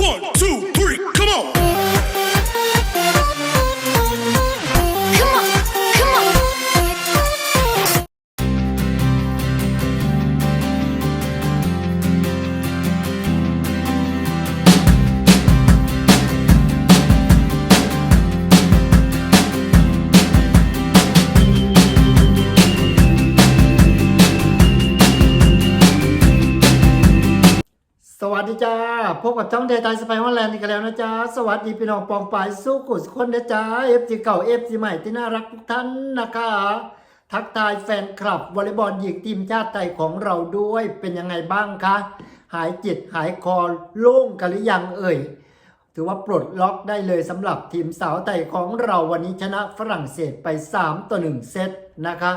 One, two, three, ดีจ้า พบกับช่องเดย์ไทยสไปฮอลแลนด์อีกแล้วนะจ๊ะสวัสดีพี่น้องปองปายสู้กุศคนนะจ๊ะเอฟซีเก่าเอฟซีใหม่ที่น่ารักทุกท่านนะคะ ทักทายแฟนคลับวอลเลย์บอลหญิงทีมชาติไทยของเราด้วยเป็นยังไงบ้างคะ หายจิตหายคอโล่งกันหรือยังเอ่ย ถือว่าปลดล็อกได้เลยสำหรับทีมสาวไทยของเราวันนี้ชนะฝรั่งเศสไป 3 ต่อ 1 เซตนะคะ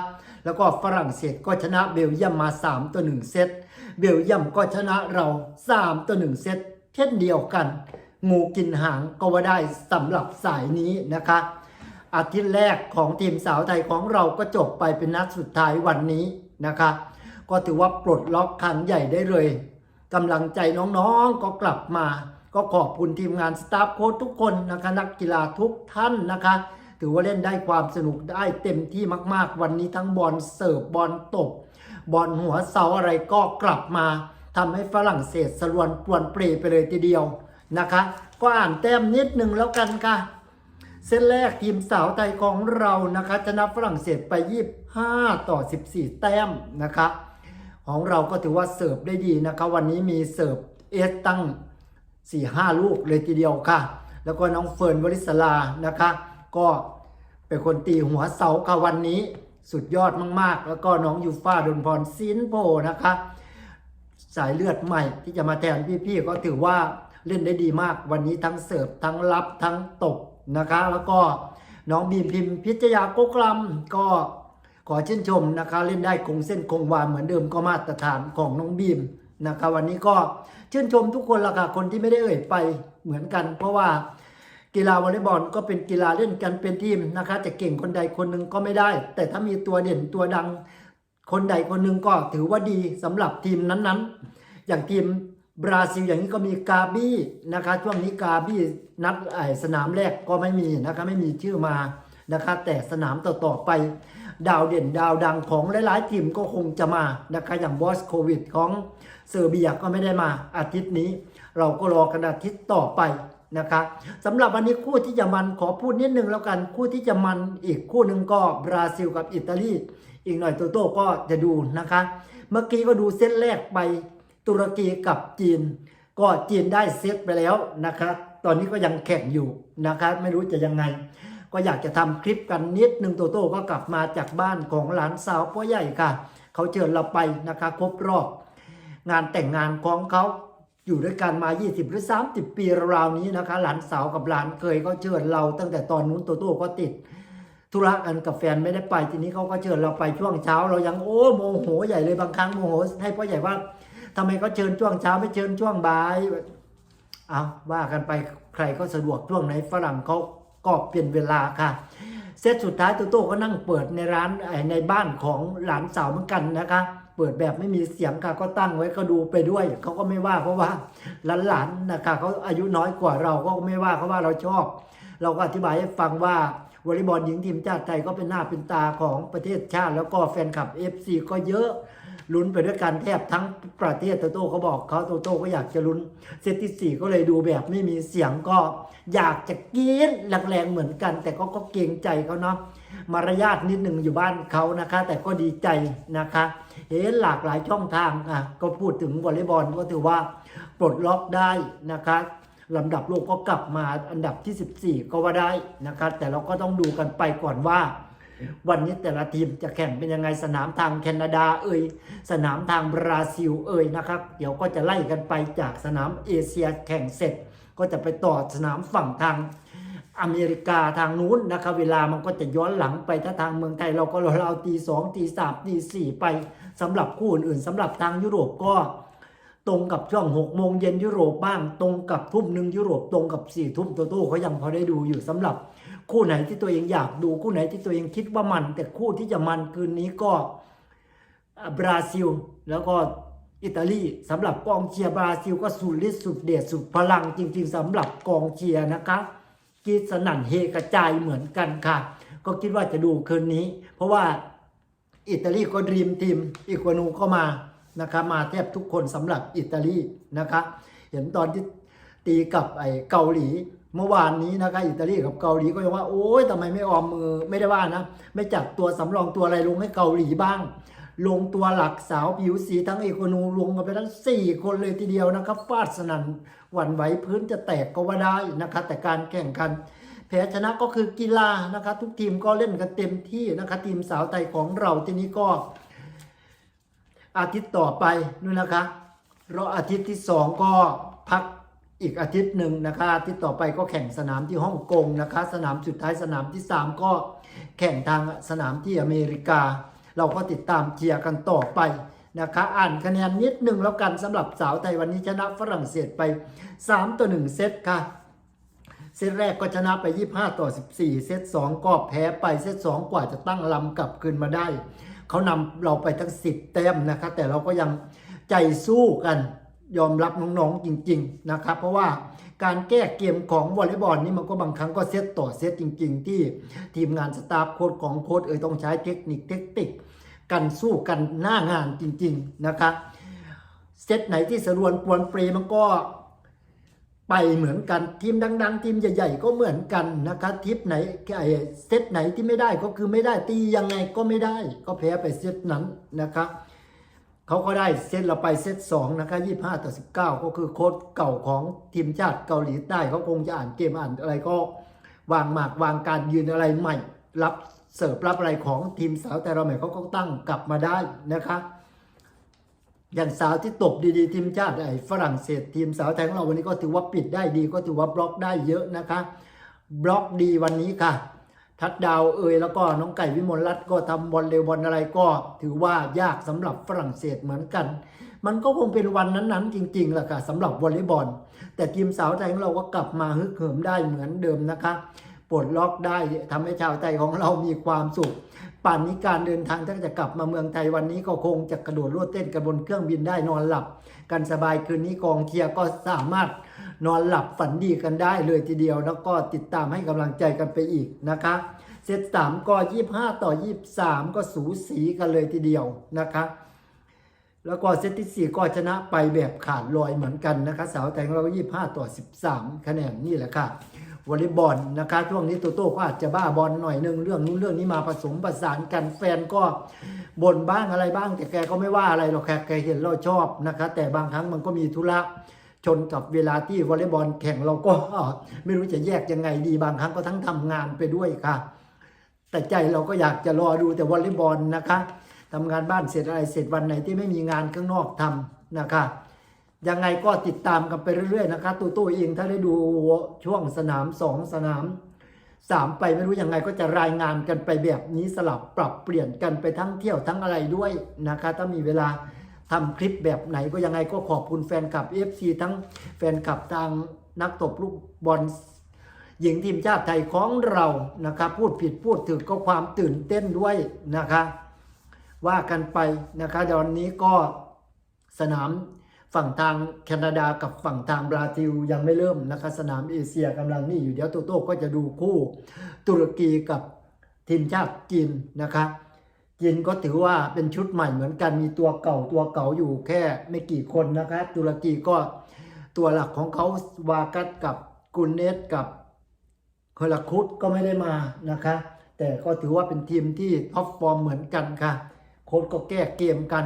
แล้วก็ฝรั่งเศสก็ชนะเบลเยียมมา 3 ต่อ 1 เซต เบลเยียมก็ชนะเรา3ต่อ1เซตเช่นเดียวกัน งูกินหางก็ว่าได้สำหรับสายนี้นะคะอาทิตย์แรกของทีมสาวไทยของเราก็จบไปเป็นนัดสุดท้ายวันนี้นะคะ ก็ถือว่าปลดล็อกครั้งใหญ่ได้เลยกำลังใจน้องๆก็กลับมา ก็ขอบคุณทีมงานสตาฟโค้ชทุกคนนะคะนักกีฬาทุกท่านนะคะ ถือว่าเล่นได้ความสนุกได้เต็มที่มาก ๆ วันนี้ทั้งบอลเสิร์ฟบอลตบ บอลหัวเสาอะไรก็กลับมาทำให้ฝรั่งเศสสลวนปวนเปรไปเลยทีเดียวนะคะ ก็อ่านแต้มนิดนึงแล้วกันค่ะเซตแรกทีมสาวไทยของเรานะคะชนะฝรั่งเศสไป 25 ต่อ 14 แต้มนะคะ ของเราก็ถือว่าเสิร์ฟได้ดีนะคะ วันนี้มีเสิร์ฟเอสตั้ง 4-5 ลูกเลยทีเดียวค่ะ แล้วก็น้องเฟิร์นวลิศลานะคะ ก็เป็นคนตีหัวเสาค่ะวันนี้ สุดยอดมากๆ แล้วก็น้องยูฟ่าดนพรซินโพนะคะ สายเลือดใหม่ที่จะมาแทนพี่ๆก็ถือว่าเล่นได้ดีมากวันนี้ทั้งเสิร์ฟทั้งรับทั้งตบนะคะ แล้วก็น้องบีมพิมพ์พิจยาโกกลัมก็ขอชื่นชมนะคะ เล่นได้คงเส้นคงวาเหมือนเดิมก็มาตรฐานของน้องบีมนะคะ วันนี้ก็ชื่นชมทุกคนละค่ะคนที่ไม่ได้เอ่ยไปเหมือนกัน เพราะว่า กีฬาวอลเลย์บอลก็เป็นกีฬาเล่นกันเป็นทีมนะคะจะเก่งคนใดคนหนึ่งก็ไม่ได้ แต่ถ้ามีตัวเด่นตัวดัง คนใดคนหนึ่งก็ถือว่าดีสำหรับทีมนั้นๆ อย่างทีมบราซิลอย่างนี้ก็มีกาบี้นะคะช่วงนี้กาบี้นัดไอสนามแรกก็ไม่มีนะคะไม่มีชื่อมานะคะแต่สนามต่อๆไป ดาวเด่นดาวดังของหลายๆทีมก็คงจะมานะคะอย่างบอสโควิดของเซอร์เบียก็ไม่ได้มาอาทิตย์นี้ เราก็รอกันอาทิตย์ต่อไป นะคะสำหรับวันนี้คู่ที่จะมันขอพูดนิดนึงแล้วกันคู่ที่จะมันอีกคู่หนึ่งก็บราซิลกับอิตาลีอีกหน่อยโตโต้ก็จะดูนะคะ เมื่อกี้ก็ดูเซตแรกไปตุรกีกับจีน ก็จีนได้เซตไปแล้วนะคะตอนนี้ก็ยังแข่งอยู่นะคะไม่รู้จะยังไง ก็อยากจะทำคลิปกันนิดนึ่งโตโต้ก็กลับมาจากบ้านของหลานสาวพ่อใหญ่ค่ะ เขาเชิญเราไปนะคะครบรอบงานแต่งงานของเขา อยู่ด้วยกันมา 20 หรือ 30 ปีราวนี้นะคะ หลานสาวกับหลานเคยเขาเชิญเราตั้งแต่ตอนนู้นโตโต้ก็ติดธุระกันกับแฟนไม่ได้ไปทีนี้เขาก็เชิญเราไปช่วงเช้า เรายังโอ้โมโหใหญ่เลยบางครั้งโมโหให้พ่อใหญ่ว่าทำไมเขาเชิญช่วงเช้าไม่เชิญช่วงบ่ายเอาว่ากันไปใครก็สะดวกช่วงไหนฝรั่งเขาก็เปลี่ยนเวลาค่ะเซตสุดท้ายโตโต้ก็นั่งเปิดในร้านในบ้านของหลานสาวเหมือนกันนะคะ เปิดแบบไม่มีเสียงค่ะก็ตั้งไว้ก็ดูไปด้วยเขาก็ไม่ว่าเพราะว่าหลานๆนะคะเขาอายุน้อยกว่าเราก็ไม่ว่าเขาว่าเราชอบ เราก็อธิบายให้ฟังว่าวอลเลย์บอลหญิงทีมชาติไทยก็เป็นหน้าเป็นตาของประเทศชาติ แล้วก็แฟนคลับ FC ก็เยอะลุ้นไปด้วยกันแทบทั้งประเทศโตโต้เขาบอกเขาโตโต้ก็อยากจะลุ้นเซตที่สี่ก็เลยดูแบบไม่มีเสียงก็อยากจะกรีดแรงๆเหมือนกัน แต่ก็ก็เกรงใจเขาเนาะ มารยาทนิดหนึ่งอยู่บ้านเขานะคะ แต่ก็ดีใจนะคะเห็นหลากหลายช่องทางอะก็พูดถึงวอลเลย์บอลก็ถือว่าปลดล็อกได้นะคะลำดับโลกก็กลับมาอันดับที่ 14 ก็ว่าได้นะคะแต่เราก็ต้องดูกันไปก่อนว่า วันนี้แต่ละทีมจะแข่งเป็นยังไงสนามทางแคนาดาเอ่ยสนามทางบราซิลเอ่ยนะครับ เดี๋ยวก็จะไล่กันไปจากสนามเอเชียแข่งเสร็จ ก็จะไปต่อสนามฝั่งทาง อเมริกาทางนู้นนะครับเวลามันก็จะย้อนหลังไปถ้าทางเมืองไทยเราก็เราเอาตีสองตีสามตีสี่ไปสำหรับคู่อื่นๆสำหรับทางยุโรปก็ ตรงกับช่วงหกโมงเย็นยุโรปบ้าง ตรงกับทุ่มหนึ่งยุโรปตรงกับสี่ทุ่มโตโต้เขายังพอได้ดูอยู่สำหรับคู่ไหนที่ตัวเองอยากดูคู่ไหนที่ตัวเองคิดว่ามัน แต่คู่ที่จะมันคืนนี้ก็บราซิล แล้วก็อิตาลีสำหรับกองเชียร์บราซิลก็สุดฤทธิ์สุดเดชสุดพลังจริง ๆสำหรับกองเชียร์นะคะ กรีดสนั่นเฮกระจายเหมือนกันค่ะ ก็คิดว่าจะดูคืนนี้ เพราะว่าอิตาลีก็ดรีมทีมอีกวานูก็มานะคะมาแทบทุกคนสำหรับอิตาลีนะคะเห็นตอนที่ตีกับไอ้เกาหลีเมื่อวานนี้นะคะอิตาลีกับเกาหลีก็ยังว่าโอ๊ยทำไมไม่ออมมือไม่ได้ว่านะ ไม่จัดตัวสำรองตัวอะไรลงให้เกาหลีบ้าง ลงตัวหลักสาวผิวสีทั้งเอกนูลงกันไปทั้ง 4 คนเลยทีเดียวนะครับฟาดสนั่นหวั่นไหวพื้นจะแตกก็ว่าได้นะคะแต่การแข่งขันแพ้ชนะก็คือกีฬานะคะทุกทีมก็เล่นกันเต็มที่นะคะทีมสาวไทยของเราทีนี้ก็อาทิตย์ต่อไปนู่นนะคะรออาทิตย์ที่สองก็พักอีกอาทิตย์หนึ่งนะคะอาทิตย์ต่อไปก็แข่งสนามที่ฮ่องกงนะคะ สนามสุดท้ายสนามที่สามก็แข่งทางสนามที่อเมริกา เราก็ติดตามเชียร์กันต่อไปนะคะอ่านคะแนนนิดหนึ่งแล้วกันสำหรับสาวไทยวันนี้ชนะฝรั่งเศสไป 3 ต่อ 1 เซตค่ะ เซตแรกก็ชนะไป 25 ต่อ 14 เซต 2 ก็แพ้ไป เซต 2 กว่าจะตั้งลำกลับคืนมาได้ เขานำเราไปทั้ง 10 แต้มนะคะ แต่เราก็ยังใจสู้กัน ยอมรับน้องๆจริง ๆ นะครับ เพราะว่าการแก้เกมของวอลเลย์บอลนี่มันก็บางครั้งก็เซตต่อเซตจริง ๆ ที่ทีมงานสตาฟโค้ชของโค้ชเอ่ยต้องใช้เทคนิคเทคนิคกันสู้กันหน้างานจริง ๆ นะคะเซตไหนที่สรวนปวนเปรมันก็ไปเหมือนกันทีมดัง ๆ ทีมใหญ่ ๆ ก็เหมือนกันนะคะทิปไหนไอเซตไหนที่ไม่ได้ก็คือไม่ได้ตียังไงก็ไม่ได้ ก็แพ้ไปเซตนั้นนะคะ เขาก็ได้เซตเราไปเซตสองนะคะยี่ห้าต่อสิบเก้าก็คือโค้ดเก่าของทีมชาติเกาหลีใต้เขาคงจะอ่านเกมอ่านอะไรก็วางหมากวางการยืนอะไรใหม่ รับเสิร์ฟรับอะไรของทีมสาวแต่เราใหม่เขาก็ตั้งกลับมาได้นะคะ อย่างสาวที่ตบดีๆ ทีมชาติไอ้ฝรั่งเศสทีมสาวไทยของเราวันนี้ก็ถือว่าปิดได้ดีก็ถือว่าบล็อกได้เยอะนะคะ บล็อกดีวันนี้ค่ะ ทัดดาวเอยแล้วก็น้องไก่วิมลรัตน์ก็ทำบอลเร็วบอลอะไรก็ ถือว่ายากสำหรับฝรั่งเศสเหมือนกัน มันก็คงเป็นวันนั้นๆ จริงๆแหละค่ะสำหรับวอลเลย์บอล แต่ทีมสาวไทยของเราก็กลับมาฮึกเหิมได้เหมือนเดิมนะคะปลดล็อกได้ทำให้ชาวไทยของเรามีความสุข ป่านนี้การเดินทางถ้าจะกลับมาเมืองไทยวันนี้ก็คงจะกระโดดโลดเต้นกันบนเครื่องบินได้นอนหลับ กันสบายคืนนี้กองเชียร์ก็สามารถ นอนหลับฝันดีกันได้เลยทีเดียว แล้วก็ติดตามให้กำลังใจกันไปอีกนะคะเซตสามก็ยี่ห้าต่อยี่สามก็สูสีกันเลยทีเดียวนะคะแล้วก็เซตที่4ก็ชนะไปแบบขาดลอยเหมือนกันนะคะสาวไทงเรายี่ห้าต่อ13คะแนนนี่แหละค่ะวอลเลย์บอลนะคะช่วงนี้โตโต้ก็อาจจะบ้าบอลหน่อยหนึงเรื่องนู้นเรื่องนี้มาผสมประสานกันแฟนก็บ่นบ้างอะไรบ้าง แต่แกก็ไม่ว่าอะไรหรอกแค่แกเห็นเราชอบนะคะ แต่บางครั้งมันก็มีธุระ ชนกับเวลาที่วอลเลย์บอลแข่งเราก็ไม่รู้จะแยกยังไงดีบางครั้งก็ทั้งทำงานไปด้วยค่ะ แต่ใจเราก็อยากจะรอดูแต่วอลเลย์บอลนะคะทำงานบ้านเสร็จอะไรเสร็จวันไหนที่ไม่มีงานข้างนอกทำนะคะยังไงก็ติดตามกันไปเรื่อยๆนะคะตัวตัวเองถ้าได้ดูช่วงสนามสองสนามสามไปไม่รู้ยังไงก็จะรายงานกันไปแบบนี้สลับปรับเปลี่ยนกันไปทั้งเที่ยวทั้งอะไรด้วยนะคะ ถ้ามีเวลา ทำคลิปแบบไหนก็ยังไงก็ขอบคุณแฟนคลับ FC ทั้งแฟนคลับทางนักตบลูกบอลหญิงทีมชาติไทยของเรานะครับพูดผิดพูดถึงก็ความตื่นเต้นด้วยนะคะว่ากันไปนะคะตอนนี้ก็สนามฝั่งทางแคนาดากับฝั่งทางบราซิลยังไม่เริ่มนะคะสนามเอเชียกำลังนี่อยู่เดี๋ยวโตโต้ก็จะดูคู่ตุรกีกับทีมชาติจีนนะคะ จีนก็ถือว่าเป็นชุดใหม่เหมือนกันมีตัวเก่าตัวเก่าอยู่แค่ไม่กี่คนนะคะตุรกีก็ตัวหลักของเขาวากัสกับกุนเนสกับคอลาคุดก็ไม่ได้มานะคะ แต่ก็ถือว่าเป็นทีมที่ท็อปฟอร์มเหมือนกันค่ะ โค้ชก็แก้เกมกัน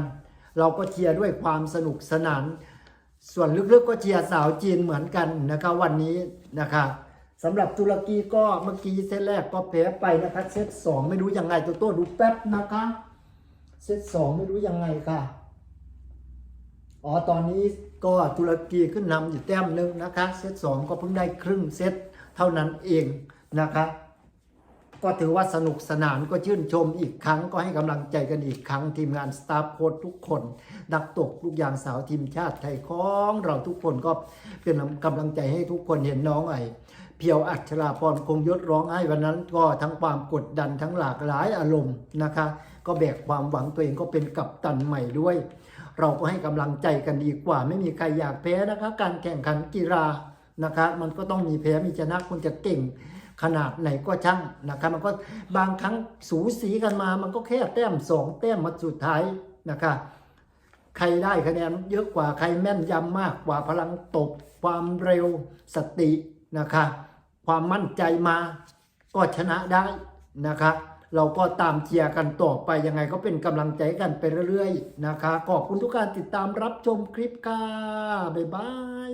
เราก็เชียร์ด้วยความสนุกสนาน ส่วนลึกๆก็เชียร์สาวจีนเหมือนกันนะคะวันนี้นะคะ สำหรับตุรกีก็เมื่อกี้เซตแรกก็แพ้ไปนะคะเซตสองไม่รู้ยังไงตัวโต้ดูแป๊บนะคะเซตสองไม่รู้ยังไงค่ะอ๋อตอนนี้ก็ตุรกีขึ้นนำอยู่แต้มหนึ่งนะคะเซตสองก็เพิ่งได้ครึ่งเซตเท่านั้นเองนะคะก็ถือว่าสนุกสนานก็ชื่นชมอีกครั้งก็ให้กำลังใจกันอีกครั้งทีมงานสตาฟโค้ชทุกคนนักตกลูกยางสาวทีมชาติไทยของเราทุกคนก็เป็นกำลังใจให้ทุกคนเห็นน้องไอ้ เพียวอัชราพรคงยศร้องไห้วันนั้นก็ทั้งความกดดันทั้งหลากหลายอารมณ์นะคะ ก็แบกความหวังตัวเองก็เป็นกัปตันใหม่ด้วย เราก็ให้กำลังใจกันดีกว่า ไม่มีใครอยากแพ้นะคะ การแข่งขันกีฬานะคะ มันก็ต้องมีแพ้มีชนะคุณจะเก่ง ขนาดไหนก็ช่างนะครับมันก็บางครั้งสูสีกันมา มันก็แค่แต้มสองแต้มมาสุดท้ายนะคะใครได้คะแนนเยอะกว่าใครแม่นยำมากกว่าพลังตบความเร็วสติ นะคะ ความมั่นใจมาก็ชนะได้นะคะ เราก็ตามเชียร์กันต่อไปยังไงก็เป็นกำลังใจกันไปเรื่อยๆนะคะ ขอบคุณทุกการติดตามรับชมคลิปค่ะ บ๊ายบาย